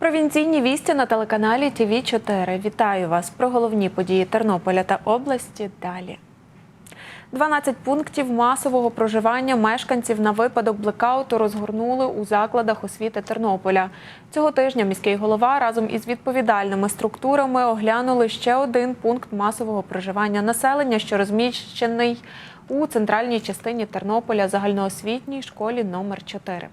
Провінційні вісті на телеканалі ТВ 4 Вітаю вас про головні події Тернополя та області. Далі. 12 пунктів масового проживання мешканців на випадок блекауту розгорнули у закладах освіти Тернополя. Цього тижня міський голова разом із відповідальними структурами оглянули ще один пункт масового проживання населення, що розміщений у центральній частині Тернополя загальноосвітній школі номер 4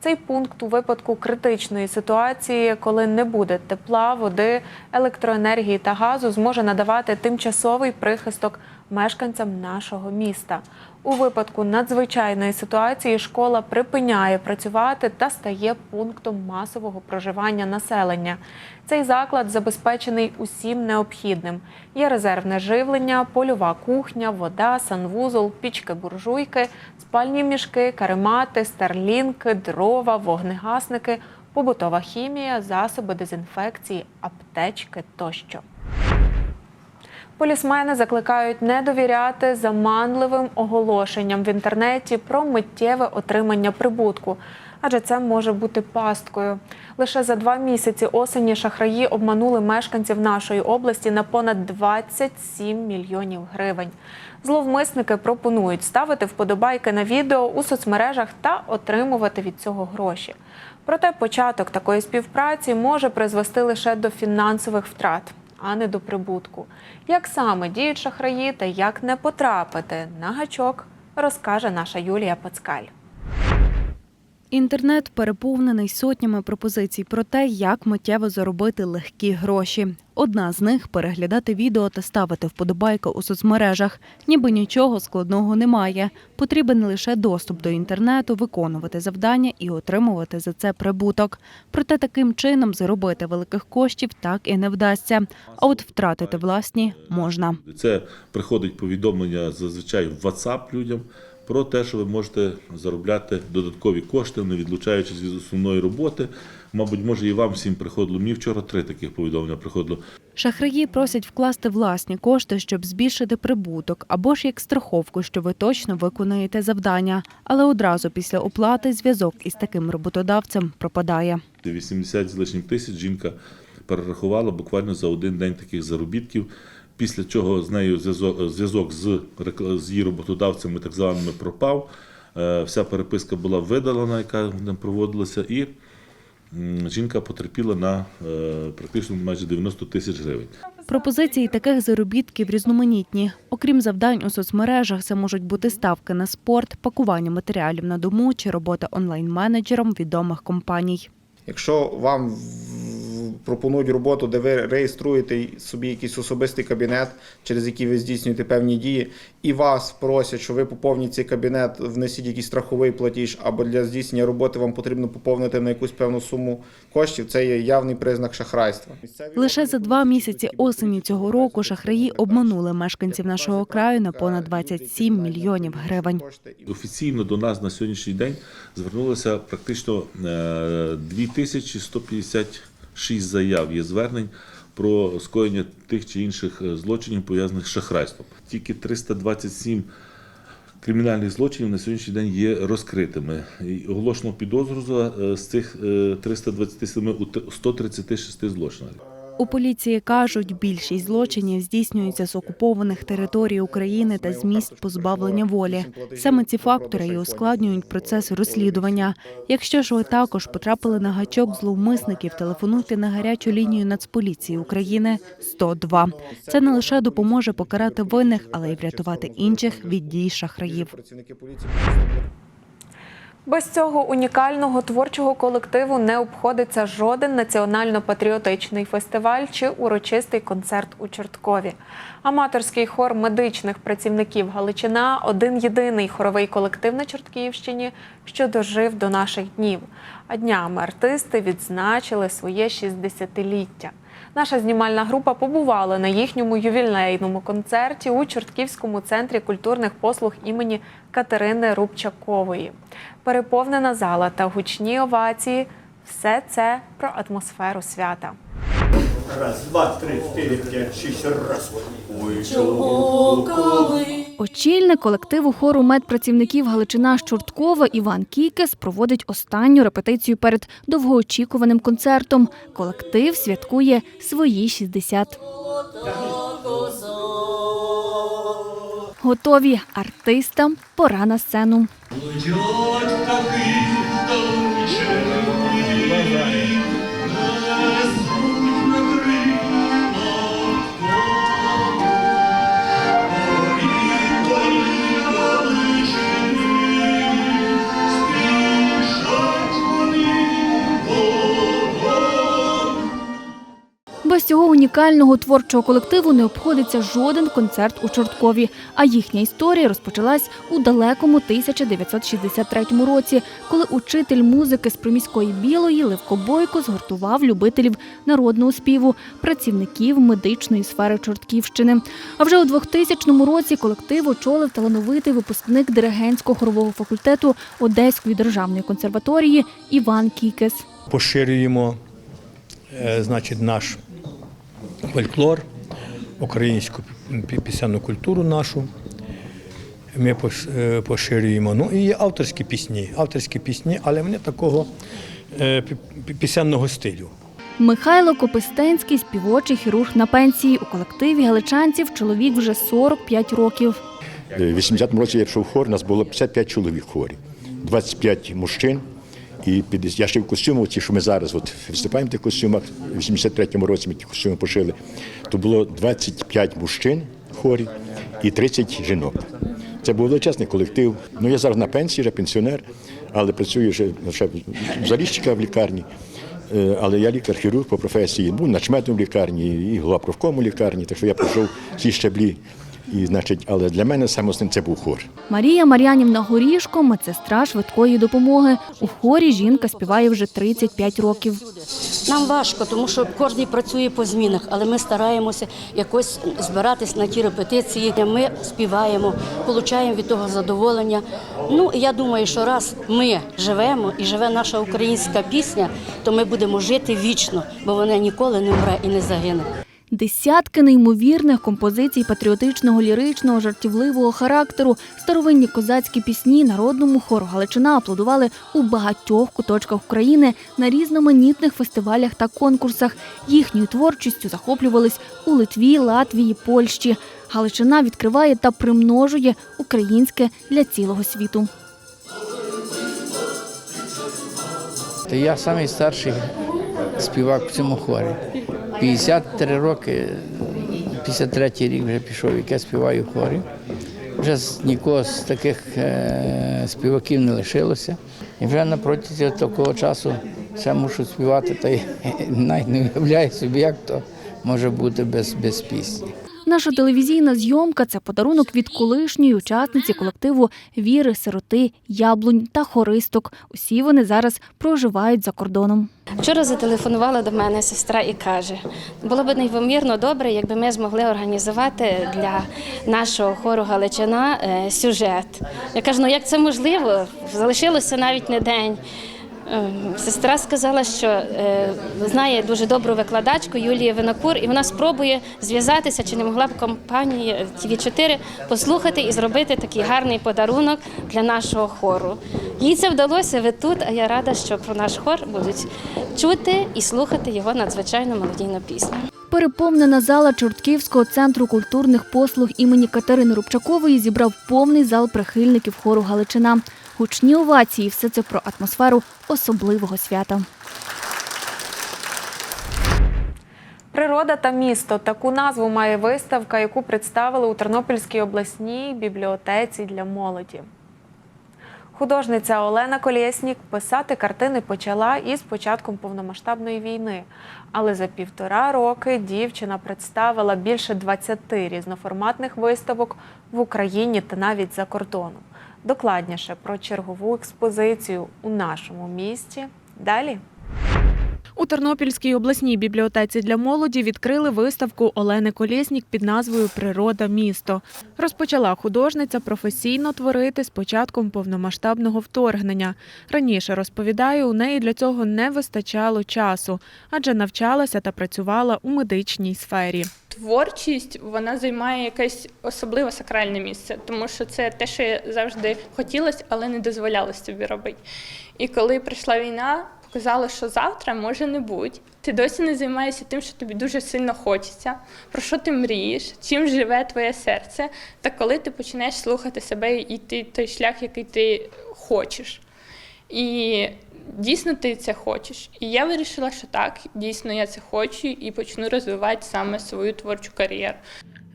Цей пункт у випадку критичної ситуації, коли не буде тепла, води, електроенергії та газу, зможе надавати тимчасовий прихисток мешканцям нашого міста. У випадку надзвичайної ситуації школа припиняє працювати та стає пунктом масового проживання населення. Цей заклад забезпечений усім необхідним. Є резервне живлення, польова кухня, вода, санвузол, пічки-буржуйки, спальні мішки, каремати, старлінки, дрова, вогнегасники, побутова хімія, засоби дезінфекції, аптечки тощо. Полісмени закликають не довіряти заманливим оголошенням в інтернеті про миттєве отримання прибутку, адже це може бути пасткою. Лише за два місяці осені шахраї обманули мешканців нашої області на понад 27 мільйонів гривень. Зловмисники пропонують ставити вподобайки на відео у соцмережах та отримувати від цього гроші. Проте початок такої співпраці може призвести лише до фінансових втрат а не до прибутку. Як саме діють шахраї та як не потрапити на гачок, розкаже наша Юлія Пацкаль. Інтернет переповнений сотнями пропозицій про те, як миттєво заробити легкі гроші. Одна з них переглядати відео та ставити вподобайки у соцмережах. Ніби нічого складного немає. Потрібен лише доступ до інтернету, виконувати завдання і отримувати за це прибуток. Проте таким чином заробити великих коштів так і не вдасться. А от втратити власні можна. Це приходить повідомлення зазвичай в WhatsApp людям про те, що ви можете заробляти додаткові кошти, не відлучаючись від основної роботи. Мабуть, може і вам всім приходило. Мені вчора три таких повідомлення приходило. Шахраї просять вкласти власні кошти, щоб збільшити прибуток, або ж як страховку, що ви точно виконаєте завдання. Але одразу після оплати зв'язок із таким роботодавцем пропадає. 80 з лишнім тисяч жінка перерахувала буквально за один день таких заробітків. Після чого з нею зв'язок зв'язок з, з її роботодавцями так званими пропав. Е, Вся переписка була видалена, яка там проводилася, і жінка потерпіла на е, практично майже 90 тисяч гривень. Пропозиції таких заробітків різноманітні. Окрім завдань у соцмережах, це можуть бути ставки на спорт, пакування матеріалів на дому чи робота онлайн-менеджером відомих компаній. Якщо вам пропонують роботу, де ви реєструєте собі якийсь особистий кабінет, через який ви здійснюєте певні дії, і вас просять, що ви поповніть цей кабінет, внесіть якийсь страховий платіж, або для здійснення роботи вам потрібно поповнити на якусь певну суму коштів. Це є явний признак шахрайства. Лише за два місяці осені цього року шахраї обманули мешканців нашого краю на понад 27 мільйонів гривень. Офіційно до нас на сьогоднішній день звернулося практично е, 2150 шість заяв є звернень про скоєння тих чи інших е, злочинів, пов'язаних з шахрайством. Тільки 327 кримінальних злочинів на сьогоднішній день є розкритими. Оголошено підозру е, з цих е, 327 у 136 злочинів. У поліції кажуть, більшість злочинів здійснюється з окупованих територій України та з місць позбавлення волі. Саме ці фактори і ускладнюють процес розслідування. Якщо ж ви також потрапили на гачок зловмисників, телефонуйте на гарячу лінію Нацполіції України 102. Це не лише допоможе покарати винних, але й врятувати інших від дій шахраїв. Без цього унікального творчого колективу не обходиться жоден національно-патріотичний фестиваль чи урочистий концерт у Чорткові. Аматорський хор медичних працівників Галичина один єдиний хоровий колектив на Чортківщині, що дожив до наших днів. А днями артисти відзначили своє 60-ліття. Наша знімальна група побувала на їхньому ювілейному концерті у Чортківському центрі культурних послуг імені Катерини Рубчакової. Переповнена зала та гучні овації все це про атмосферу свята. Раз, два, три, чотири, п'ять, шість, раз. Ой, Чого коли Очільник колективу хору медпрацівників Галичина Щорткова Іван Кікес проводить останню репетицію перед довгоочікуваним концертом. Колектив святкує свої 60. Готові артистам пора на сцену. Унікального творчого колективу не обходиться жоден концерт у Чорткові. А їхня історія розпочалась у далекому 1963 році, коли учитель музики з приміської білої Левко Бойко згуртував любителів народного співу, працівників медичної сфери Чортківщини. А вже у 2000 році колектив очолив талановитий випускник диригентського хорового факультету Одеської державної консерваторії Іван Кікес. поширюємо е, значить, наш фольклор, українську пісенну культуру нашу. Ми е, поширюємо. Ну і є авторські пісні, авторські пісні, але вони такого е, пі- пі- пісенного стилю. Михайло Копистенський, співочий хірург на пенсії. У колективі галичанців чоловік вже 45 років. В 80-му році я йшов в хор, у нас було 55 чоловік в хорі, 25 мужчин. І 50, я ще в костюмах, ті, що ми зараз от виступаємо в тих костюмах, в 83-му році ми ті костюми пошили, то було 25 мужчин хорі і 30 жінок. Це був величезний колектив. Ну, я зараз на пенсії, вже пенсіонер, але працюю ще в заліщика в лікарні. Е, Але я лікар-хірург по професії, був начметом в лікарні і голова профкому лікарні, так що я пройшов ці щаблі. І, значить, але для мене саме основне це був хор. Марія Мар'янівна Горішко, медсестра швидкої допомоги. У хорі жінка співає вже 35 років. Нам важко, тому що кожен працює по змінах, але ми стараємося якось збиратись на ті репетиції. Ми співаємо, отримуємо від того задоволення. Ну я думаю, що раз ми живемо і живе наша українська пісня, то ми будемо жити вічно, бо вона ніколи не вмре і не загине. Десятки неймовірних композицій патріотичного, ліричного, жартівливого характеру, старовинні козацькі пісні народному хору Галичина аплодували у багатьох куточках України на різноманітних фестивалях та конкурсах. Їхньою творчістю захоплювались у Литві, Латвії, Польщі. Галичина відкриває та примножує українське для цілого світу. Я самий старший співак в цьому хорі. 53 роки, 53 рік вже пішов, як я співаю в хорі. Вже нікого з таких е, співаків не лишилося. І вже на протязі такого часу все мушу співати, та й навіть не уявляю собі, як то може бути без, без пісні. Наша телевізійна зйомка це подарунок від колишньої учасниці колективу Віри, сироти, яблунь та хористок. Усі вони зараз проживають за кордоном. Вчора зателефонувала до мене сестра і каже: було б неймовірно добре, якби ми змогли організувати для нашого хору Галичина е, сюжет. Я кажу, ну як це можливо? Залишилося навіть не день. Ем, Сестра сказала, що е, знає дуже добру викладачку Юлію Винокур, і вона спробує зв'язатися, чи не могла б компанії tv 4 послухати і зробити такий гарний подарунок для нашого хору. Їй це вдалося. Ви тут, а я рада, що про наш хор будуть чути і слухати його надзвичайно мелодійну пісню. Переповнена зала Чортківського центру культурних послуг імені Катерини Рубчакової зібрав повний зал прихильників хору Галичина. Гучні овації, все це про атмосферу особливого свята. Природа та місто таку назву має виставка, яку представили у Тернопільській обласній бібліотеці для молоді. Художниця Олена Колєснік писати картини почала із початком повномасштабної війни. Але за півтора роки дівчина представила більше 20 різноформатних виставок в Україні та навіть за кордоном. Докладніше про чергову експозицію у нашому місті. Далі. У Тернопільській обласній бібліотеці для молоді відкрили виставку Олени Колєснік під назвою Природа місто. Розпочала художниця професійно творити з початком повномасштабного вторгнення. Раніше розповідає, у неї для цього не вистачало часу, адже навчалася та працювала у медичній сфері. Творчість вона займає якесь особливе сакральне місце, тому що це те, що я завжди хотілося, але не дозволялось собі робити. І коли прийшла війна, показало, що завтра може не бути. Ти досі не займаєшся тим, що тобі дуже сильно хочеться, про що ти мрієш, чим живе твоє серце. Та коли ти починаєш слухати себе і йти той шлях, який ти хочеш. І дійсно ти це хочеш. І я вирішила, що так, дійсно я це хочу і почну розвивати саме свою творчу кар'єру.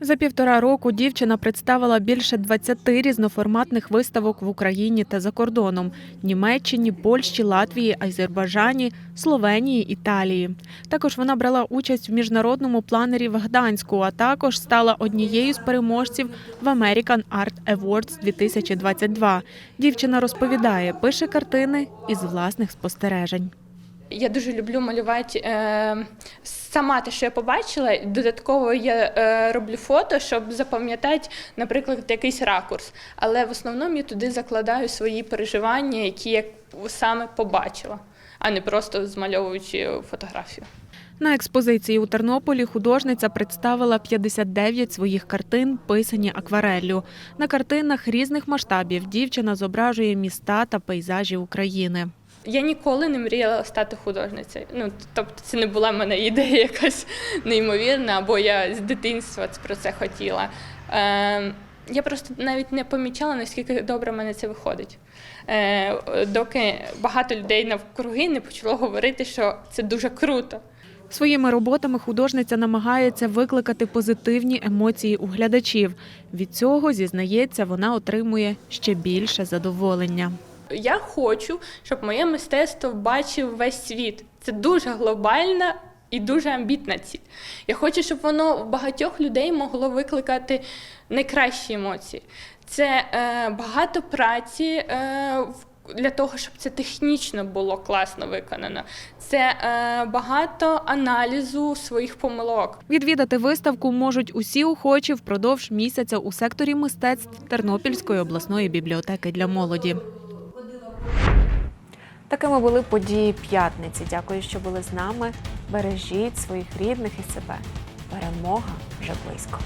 За півтора року дівчина представила більше 20 різноформатних виставок в Україні та за кордоном Німеччині, Польщі, Латвії, Азербайджані, Словенії, Італії. Також вона брала участь в міжнародному планері в Гданську, а також стала однією з переможців в American Art Awards 2022. Дівчина розповідає, пише картини із власних спостережень. Я дуже люблю малювати е, сама те, що я побачила. Додатково я е, роблю фото, щоб запам'ятати, наприклад, якийсь ракурс. Але в основному я туди закладаю свої переживання, які я саме побачила, а не просто змальовуючи фотографію. На експозиції у Тернополі художниця представила 59 своїх картин, писані аквареллю. На картинах різних масштабів дівчина зображує міста та пейзажі України. Я ніколи не мріяла стати художницею. Ну, тобто, це не була в мене ідея якась неймовірна, або я з дитинства про це хотіла. Е, я просто навіть не помічала, наскільки добре в мене це виходить. Е, доки багато людей навкруги не почало говорити, що це дуже круто. Своїми роботами художниця намагається викликати позитивні емоції у глядачів. Від цього, зізнається, вона отримує ще більше задоволення. Я хочу, щоб моє мистецтво бачив весь світ. Це дуже глобальна і дуже амбітна ціль. Я хочу, щоб воно в багатьох людей могло викликати найкращі емоції. Це е, багато праці. Е, для того, щоб це технічно було класно виконано, це е, багато аналізу своїх помилок. Відвідати виставку можуть усі охочі впродовж місяця у секторі мистецтв Тернопільської обласної бібліотеки для молоді. Такими були події п'ятниці. Дякую, що були з нами. Бережіть своїх рідних і себе. Перемога вже близько.